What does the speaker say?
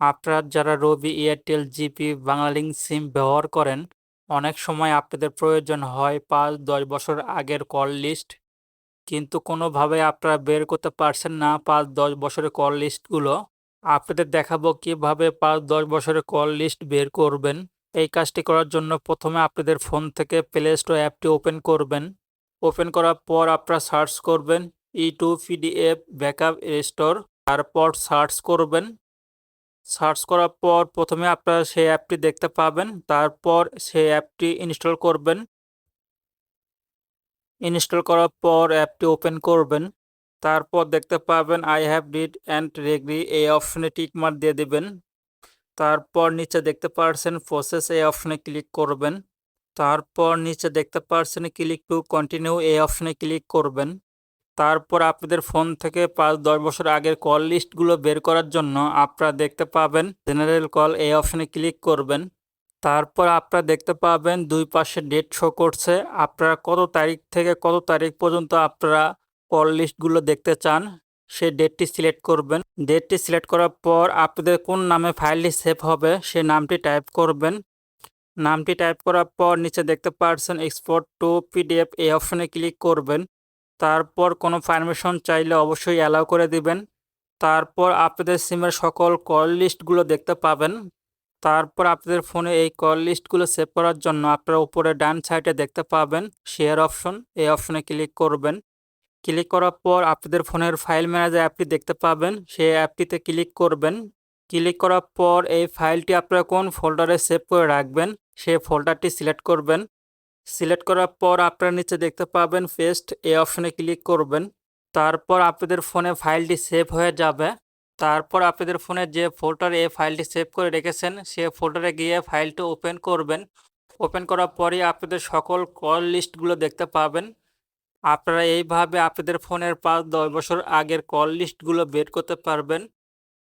আপনারা যারা Robi, Airtel, GP, Banglalink SIM ব্যবহার করেন, অনেক সময় আপনাদের প্রয়োজন হয় পাঁচ, দশ বছর আগের কল লিস্ট। কিন্তু কোনোভাবে আপনারা বের করতে পারছেন না পাঁচ, দশ বছরের কল লিস্টগুলো। আপনাদের দেখাবো কীভাবে পাঁচ, দশ বছরের কল লিস্ট বের করবেন। এই কাজটি করার জন্য প্রথমে আপনাদের ফোন থেকে প্লে স্টোর অ্যাপটি ওপেন করবেন। ওপেন করার পর আপনারা সার্চ করবেন E to PDF backup store তারপর সার্চ করবেন। সার্চ করার পর প্রথমে আপনারা সেই অ্যাপটি দেখতে পাবেন। তারপর সেই অ্যাপটি ইনস্টল করবেন। ইনস্টল করার পর অ্যাপটি ওপেন করবেন। তারপর দেখতে পাবেন I have read and agree এই অপশনে টিক মার্ক দিয়ে দেবেন। তারপর নিচে দেখতে পারছেন প্রসেস এই অপশনে ক্লিক করবেন। তারপর নিচে দেখতে পারছেন ক্লিক টু কন্টিনিউ এই অপশনে ক্লিক করবেন। তারপর আপনাদের ফোন থেকে পাঁচ, দশ বছর আগের কল লিস্টগুলো বের করার জন্য আপনারা দেখতে পাবেন জেনারেল কল এই অপশনে ক্লিক করবেন। তারপর আপনারা দেখতে পাবেন দুই পাশে ডেট শো করছে। আপনারা কত তারিখ থেকে কত তারিখ পর্যন্ত আপনারা কল লিস্টগুলো দেখতে চান, সেই ডেটটি সিলেক্ট করবেন। ডেটটি সিলেক্ট করার পর আপনাদের কোন নামে ফাইলটি সেভ হবে, সেই নামটি টাইপ করবেন। নামটি টাইপ করার পর নিচে দেখতে পারছেন এক্সপোর্ট টু পিডিএফ এই অপশনে ক্লিক করবেন। তারপর কোনো পারমিশন চাইলে অবশ্যই অ্যালাউ করে দিবেন। তারপর আপনাদের সিমের সকল কল লিস্টগুলো দেখতে পাবেন। তারপর আপনাদের ফোনে এই কল লিস্টগুলো সেভ করার জন্য আপনারা উপরে ডান সাইডে দেখতে পাবেন শেয়ার অপশন এই অপশনে ক্লিক করবেন। ক্লিক করার পর আপনাদের ফোনের ফাইল ম্যানেজার অ্যাপটি দেখতে পাবেন। সেই অ্যাপটিতে ক্লিক করবেন। ক্লিক করার পর এই ফাইলটি আপনারা কোন ফোল্ডারে সেভ করে রাখবেন? সেই ফোল্ডারটি সিলেক্ট করবেন। সিলেক্ট করার পর আপনারা নিচে দেখতে পাবেন পেস্ট এ অপশনে ক্লিক করবেন। তারপর আপনাদের ফোনে ফাইলটি সেভ হয়ে যাবে। তারপর আপনাদের ফোনে যে ফোল্ডারে এই ফাইলটি সেভ করে রেখেছেন, সে ফোল্ডারে গিয়ে ফাইলটি ওপেন করবেন। ওপেন করার পরেই আপনাদের সকল কল লিস্টগুলো দেখতে পাবেন। আপনারা এইভাবে আপনাদের ফোনের পাঁচ দশ বছর আগের কল লিস্টগুলো বের করতে পারবেন।